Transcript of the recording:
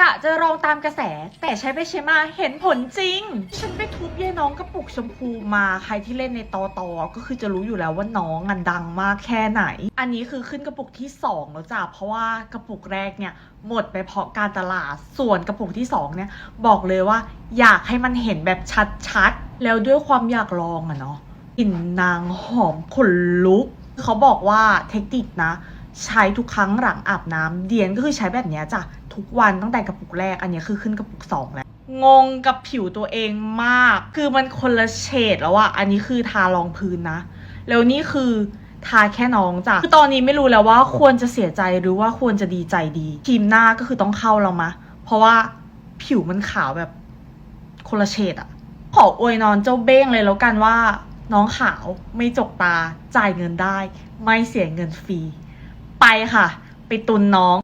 กะจะลองตามกระแส แต่ใช้ไปใช้มาเห็นผลจริง ฉันไปทุบยายน้องกระปุกชมพูมาใครที่เล่นในตอตอก็คือจะรู้อยู่แล้วว่าน้องอันดังมากแค่ไหน อันนี้คือขึ้นกระปุกที่สองแล้วจ้ะเพราะว่ากระปุกแรกเนี่ยหมดไปเพราะการตลาดส่วนกระปุกที่สองเนี่ย บอกเลยว่า อยากให้มันเห็นแบบชัดๆแล้วด้วยความอยากลองอะเนาะกลิ่นนางหอมขนลุก เขาบอกว่าเทคนิคนะ ใช้ทุกครั้งหลังอาบน้ำเดียนก็คือใช้แบบเนี้ยจ้ะ ทุกวันตั้งแต่กระปุกแรก อันนี้คือขึ้นกระปุกสองแล้วงงกับผิวตัวเองมาก คือมันคนละเฉดแล้วอะอันนี้คือทารองพื้นนะ แล้วนี่คือทาแค่น้องจ้ะ คือตอนนี้ไม่รู้แล้วว่าควรจะเสียใจหรือว่าควรจะดีใจดีครีมหน้าก็คือต้องเข้าแล้วมะ เพราะว่าผิวมันขาวแบบคนละเฉดอะขออวยนอนเจ้าเบ้งเลยแล้วกันว่า น้องขาวไม่จกตาจ่ายเงินได้ ไม่เสียเงินฟรี ไปค่ะ ไปตุนน้อง